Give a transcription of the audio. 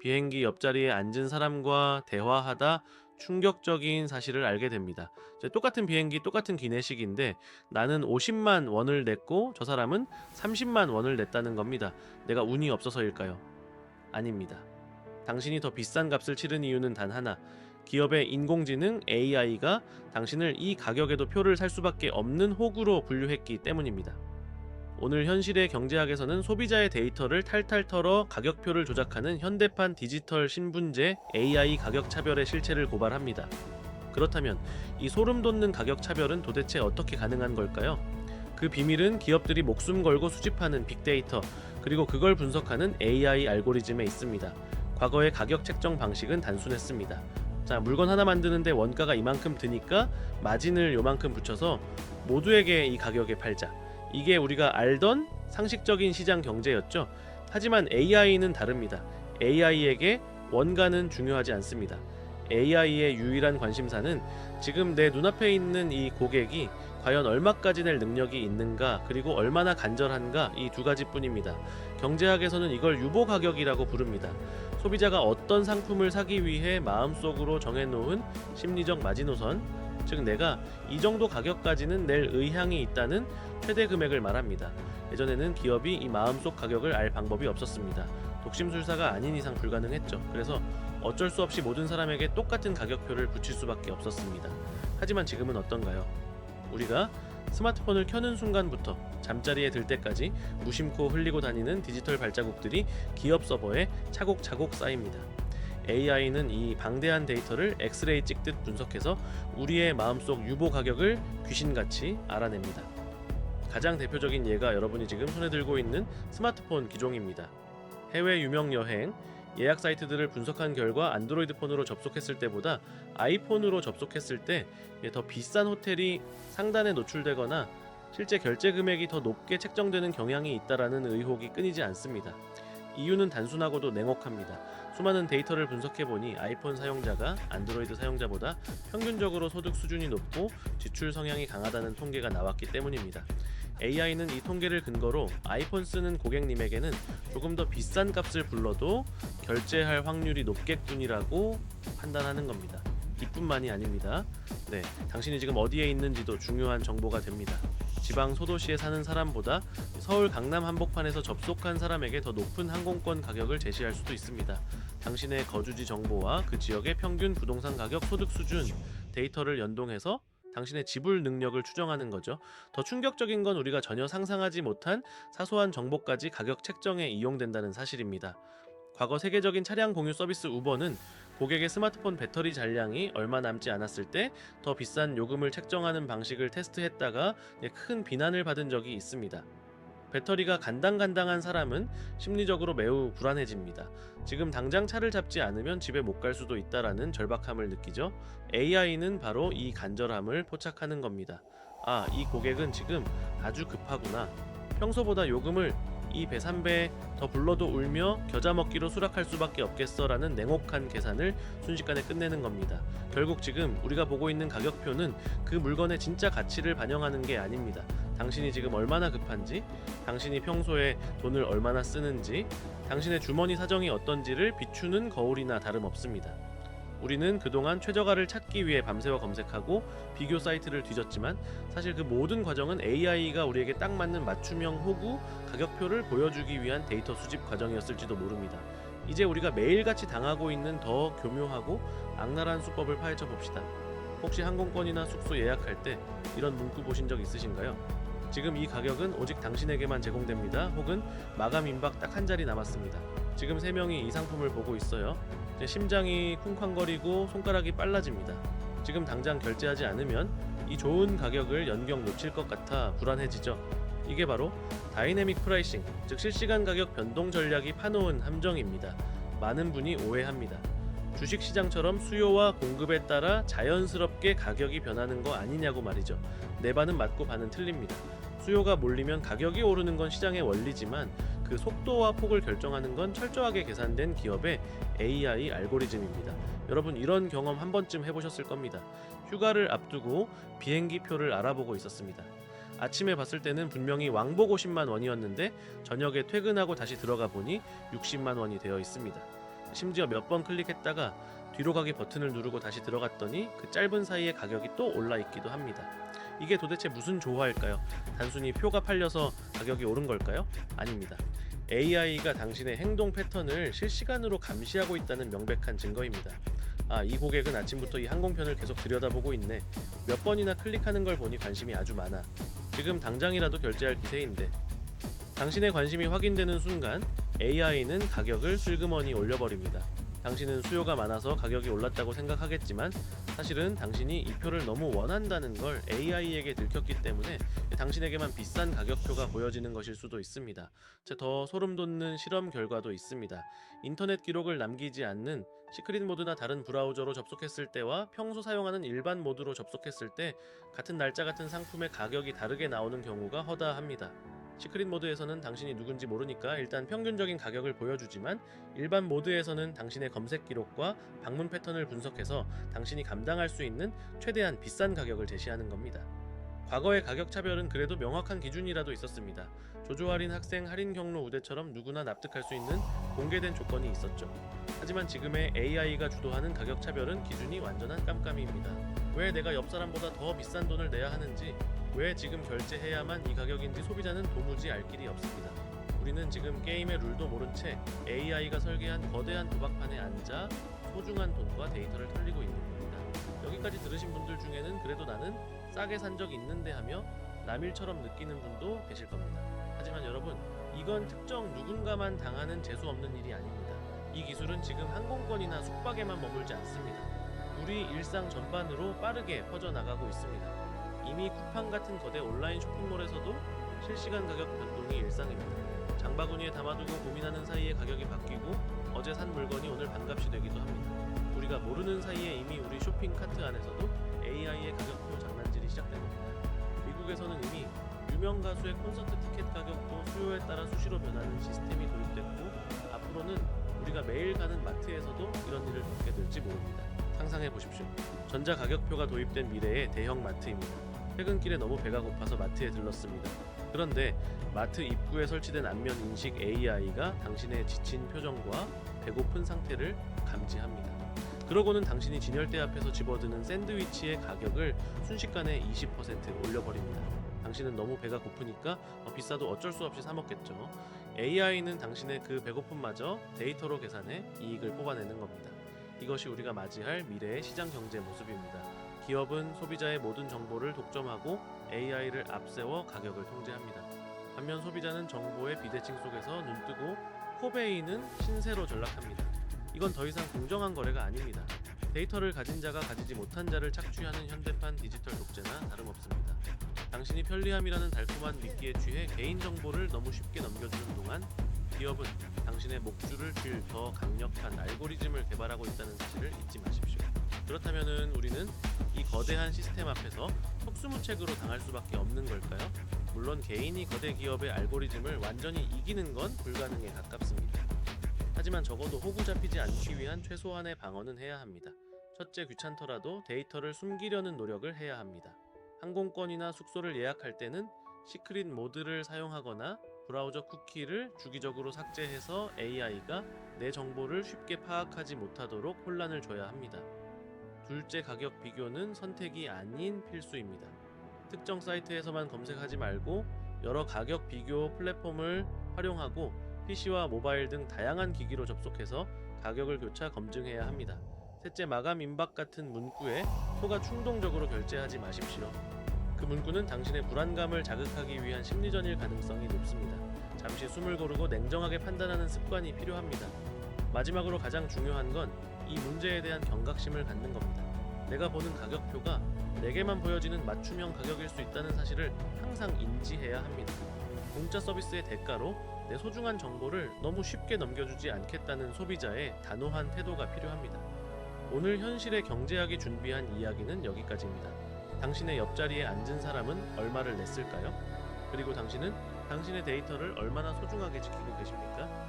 비행기 옆자리에 앉은 사람과 대화하다 충격적인 사실을 알게 됩니다. 똑같은 비행기 똑같은 기내식인데 나는 50만 원을 냈고 저 사람은 30만 원을 냈다는 겁니다. 내가 운이 없어서일까요? 아닙니다. 당신이 더 비싼 값을 치른 이유는 단 하나. 기업의 인공지능 AI가 당신을 이 가격에도 표를 살 수밖에 없는 호구로 분류했기 때문입니다. 오늘 현실의 경제학에서는 소비자의 데이터를 탈탈 털어 가격표를 조작하는 현대판 디지털 신분제 AI 가격 차별의 실체를 고발합니다. 그렇다면 이 소름 돋는 가격 차별은 도대체 어떻게 가능한 걸까요? 그 비밀은 기업들이 목숨 걸고 수집하는 빅데이터 그리고 그걸 분석하는 AI 알고리즘에 있습니다. 과거의 가격 책정 방식은 단순했습니다. 자, 물건 하나 만드는데 원가가 이만큼 드니까 마진을 요만큼 붙여서 모두에게 이 가격에 팔자. 이게 우리가 알던 상식적인 시장 경제였죠. 하지만 AI는 다릅니다. AI에게 원가는 중요하지 않습니다. AI의 유일한 관심사는 지금 내 눈앞에 있는 이 고객이 과연 얼마까지 낼 능력이 있는가 그리고 얼마나 간절한가 이 두 가지뿐입니다. 경제학에서는 이걸 유보 가격이라고 부릅니다. 소비자가 어떤 상품을 사기 위해 마음속으로 정해놓은 심리적 마지노선, 즉 내가 이 정도 가격까지는 낼 의향이 있다는 최대 금액을 말합니다. 예전에는 기업이 이 마음속 가격을 알 방법이 없었습니다. 독심술사가 아닌 이상 불가능했죠. 그래서 어쩔 수 없이 모든 사람에게 똑같은 가격표를 붙일 수밖에 없었습니다. 하지만 지금은 어떤가요? 우리가 스마트폰을 켜는 순간부터 잠자리에 들 때까지 무심코 흘리고 다니는 디지털 발자국들이 기업 서버에 차곡차곡 쌓입니다. AI는 이 방대한 데이터를 엑스레이 찍듯 분석해서 우리의 마음속 유보 가격을 귀신같이 알아냅니다. 가장 대표적인 예가 여러분이 지금 손에 들고 있는 스마트폰 기종입니다. 해외 유명 여행 예약 사이트들을 분석한 결과 안드로이드 폰으로 접속했을 때보다 아이폰으로 접속했을 때 더 비싼 호텔이 상단에 노출되거나 실제 결제 금액이 더 높게 책정되는 경향이 있다라는 의혹이 끊이지 않습니다. 이유는 단순하고도 냉혹합니다. 수많은 데이터를 분석해 보니 아이폰 사용자가 안드로이드 사용자보다 평균적으로 소득 수준이 높고 지출 성향이 강하다는 통계가 나왔기 때문입니다. AI는 이 통계를 근거로 아이폰 쓰는 고객님에게는 조금 더 비싼 값을 불러도 결제할 확률이 높겠군이라고 판단하는 겁니다. 이뿐만이 아닙니다. 네, 당신이 지금 어디에 있는지도 중요한 정보가 됩니다. 지방 소도시에 사는 사람보다 서울 강남 한복판에서 접속한 사람에게 더 높은 항공권 가격을 제시할 수도 있습니다. 당신의 거주지 정보와 그 지역의 평균 부동산 가격 소득 수준 데이터를 연동해서 당신의 지불 능력을 추정하는 거죠. 더 충격적인 건 우리가 전혀 상상하지 못한 사소한 정보까지 가격 책정에 이용된다는 사실입니다. 과거 세계적인 차량 공유 서비스 우버는 고객의 스마트폰 배터리 잔량이 얼마 남지 않았을 때 더 비싼 요금을 책정하는 방식을 테스트했다가 예, 큰 비난을 받은 적이 있습니다. 배터리가 간당간당한 사람은 심리적으로 매우 불안해집니다. 지금 당장 차를 잡지 않으면 집에 못 갈 수도 있다라는 절박함을 느끼죠. AI는 바로 이 간절함을 포착하는 겁니다. 아, 이 고객은 지금 아주 급하구나. 평소보다 요금을 이 배 3배 더 불러도 울며 겨자 먹기로 수락할 수밖에 없겠어라는 냉혹한 계산을 순식간에 끝내는 겁니다. 결국 지금 우리가 보고 있는 가격표는 그 물건의 진짜 가치를 반영하는 게 아닙니다. 당신이 지금 얼마나 급한지, 당신이 평소에 돈을 얼마나 쓰는지, 당신의 주머니 사정이 어떤지를 비추는 거울이나 다름없습니다. 우리는 그동안 최저가를 찾기 위해 밤새워 검색하고 비교 사이트를 뒤졌지만 사실 그 모든 과정은 AI가 우리에게 딱 맞는 맞춤형 호구 가격표를 보여주기 위한 데이터 수집 과정이었을지도 모릅니다. 이제 우리가 매일같이 당하고 있는 더 교묘하고 악랄한 수법을 파헤쳐 봅시다. 혹시 항공권이나 숙소 예약할 때 이런 문구 보신 적 있으신가요? 지금 이 가격은 오직 당신에게만 제공됩니다. 혹은 마감 임박 딱 한 자리 남았습니다. 지금 세 명이 이 상품을 보고 있어요. 제 심장이 쿵쾅거리고 손가락이 빨라집니다. 지금 당장 결제하지 않으면 이 좋은 가격을 연경 놓칠 것 같아 불안해지죠. 이게 바로 다이내믹 프라이싱, 즉 실시간 가격 변동 전략이 파놓은 함정입니다. 많은 분이 오해합니다. 주식 시장처럼 수요와 공급에 따라 자연스럽게 가격이 변하는 거 아니냐고 말이죠. 내 반은 맞고 반은 틀립니다. 수요가 몰리면 가격이 오르는 건 시장의 원리지만 그 속도와 폭을 결정하는 건 철저하게 계산된 기업의 AI 알고리즘입니다. 여러분 이런 경험 한 번쯤 해보셨을 겁니다. 휴가를 앞두고 비행기 표를 알아보고 있었습니다. 아침에 봤을 때는 분명히 왕복 50만 원이었는데 저녁에 퇴근하고 다시 들어가 보니 60만 원이 되어 있습니다. 심지어 몇 번 클릭했다가 뒤로 가기 버튼을 누르고 다시 들어갔더니 그 짧은 사이에 가격이 또 올라 있기도 합니다. 이게 도대체 무슨 조화일까요? 단순히 표가 팔려서 가격이 오른 걸까요? 아닙니다. AI가 당신의 행동 패턴을 실시간으로 감시하고 있다는 명백한 증거입니다. 아, 이 고객은 아침부터 이 항공편을 계속 들여다보고 있네. 몇 번이나 클릭하는 걸 보니 관심이 아주 많아. 지금 당장이라도 결제할 기세인데. 당신의 관심이 확인되는 순간 AI는 가격을 슬그머니 올려버립니다. 당신은 수요가 많아서 가격이 올랐다고 생각하겠지만 사실은 당신이 이 표를 너무 원한다는 걸 AI에게 들켰기 때문에 당신에게만 비싼 가격표가 보여지는 것일 수도 있습니다. 제더 소름 돋는 실험 결과도 있습니다. 인터넷 기록을 남기지 않는 시크릿 모드나 다른 브라우저로 접속했을 때와 평소 사용하는 일반 모드로 접속했을 때 같은 날짜 같은 상품의 가격이 다르게 나오는 경우가 허다합니다. 시크릿 모드에서는 당신이 누군지 모르니까 일단 평균적인 가격을 보여주지만 일반 모드에서는 당신의 검색 기록과 방문 패턴을 분석해서 당신이 감당할 수 있는 최대한 비싼 가격을 제시하는 겁니다. 과거의 가격 차별은 그래도 명확한 기준이라도 있었습니다. 조조 할인 학생 할인 경로 우대처럼 누구나 납득할 수 있는 공개된 조건이 있었죠. 하지만 지금의 AI가 주도하는 가격 차별은 기준이 완전한 깜깜이입니다. 왜 내가 옆 사람보다 더 비싼 돈을 내야 하는지, 왜 지금 결제해야만 이 가격인지 소비자는 도무지 알 길이 없습니다. 우리는 지금 게임의 룰도 모른 채 AI가 설계한 거대한 도박판에 앉아 소중한 돈과 데이터를 털리고 있는 겁니다. 여기까지 들으신 분들 중에는 그래도 나는 싸게 산 적 있는데 하며 남일처럼 느끼는 분도 계실 겁니다. 하지만 여러분, 이건 특정 누군가만 당하는 재수 없는 일이 아닙니다. 이 기술은 지금 항공권이나 숙박에만 머물지 않습니다. 우리 일상 전반으로 빠르게 퍼져나가고 있습니다. 이미 쿠팡 같은 거대 온라인 쇼핑몰에서도 실시간 가격 변동이 일상입니다. 장바구니에 담아두고 고민하는 사이에 가격이 바뀌고 어제 산 물건이 오늘 반값이 되기도 합니다. 우리가 모르는 사이에 이미 우리 쇼핑 카트 안에서도 AI의 가격표 장난질이 시작된 겁니다. 미국에서는 이미 유명 가수의 콘서트 티켓 가격도 수요에 따라 수시로 변하는 시스템이 도입됐고 앞으로는 우리가 매일 가는 마트에서도 이런 일을 겪게 될지 모릅니다. 상상해 보십시오. 전자 가격표가 도입된 미래의 대형 마트입니다. 퇴근길에 너무 배가 고파서 마트에 들렀습니다. 그런데 마트 입구에 설치된 안면 인식 AI가 당신의 지친 표정과 배고픈 상태를 감지합니다. 그러고는 당신이 진열대 앞에서 집어드는 샌드위치의 가격을 순식간에 20% 올려버립니다. 당신은 너무 배가 고프니까 어, 비싸도 어쩔 수 없이 사 먹겠죠. AI는 당신의 그 배고픔마저 데이터로 계산해 이익을 뽑아내는 겁니다. 이것이 우리가 맞이할 미래의 시장 경제 모습입니다. 기업은 소비자의 모든 정보를 독점하고 AI를 앞세워 가격을 통제합니다. 반면 소비자는 정보의 비대칭 속에서 눈뜨고 코베이는 신세로 전락합니다. 이건 더 이상 공정한 거래가 아닙니다. 데이터를 가진 자가 가지지 못한 자를 착취하는 현대판 디지털 독재나 다름없습니다. 당신이 편리함이라는 달콤한 미끼에 취해 개인 정보를 너무 쉽게 넘겨주는 동안 기업은 당신의 목줄을 쥘 더 강력한 알고리즘을 개발하고 있다는 사실을 잊지 마십시오. 그렇다면은 우리는 이 거대한 시스템 앞에서 속수무책으로 당할 수밖에 없는 걸까요? 물론 개인이 거대 기업의 알고리즘을 완전히 이기는 건 불가능에 가깝습니다. 하지만 적어도 호구 잡히지 않기 위한 최소한의 방어는 해야 합니다. 첫째 귀찮더라도 데이터를 숨기려는 노력을 해야 합니다. 항공권이나 숙소를 예약할 때는 시크릿 모드를 사용하거나 브라우저 쿠키를 주기적으로 삭제해서 AI가 내 정보를 쉽게 파악하지 못하도록 혼란을 줘야 합니다. 둘째 가격 비교는 선택이 아닌 필수입니다. 특정 사이트에서만 검색하지 말고 여러 가격 비교 플랫폼을 활용하고 PC와 모바일 등 다양한 기기로 접속해서 가격을 교차 검증해야 합니다. 셋째 마감 임박 같은 문구에 소가 충동적으로 결제하지 마십시오. 그 문구는 당신의 불안감을 자극하기 위한 심리전일 가능성이 높습니다. 잠시 숨을 고르고 냉정하게 판단하는 습관이 필요합니다. 마지막으로 가장 중요한 건 이 문제에 대한 경각심을 갖는 겁니다. 내가 보는 가격표가 내게만 보여지는 맞춤형 가격일 수 있다는 사실을 항상 인지해야 합니다. 공짜 서비스의 대가로 내 소중한 정보를 너무 쉽게 넘겨주지 않겠다는 소비자의 단호한 태도가 필요합니다. 오늘 현실의 경제학이 준비한 이야기는 여기까지입니다. 당신의 옆자리에 앉은 사람은 얼마를 냈을까요? 그리고 당신은 당신의 데이터를 얼마나 소중하게 지키고 계십니까?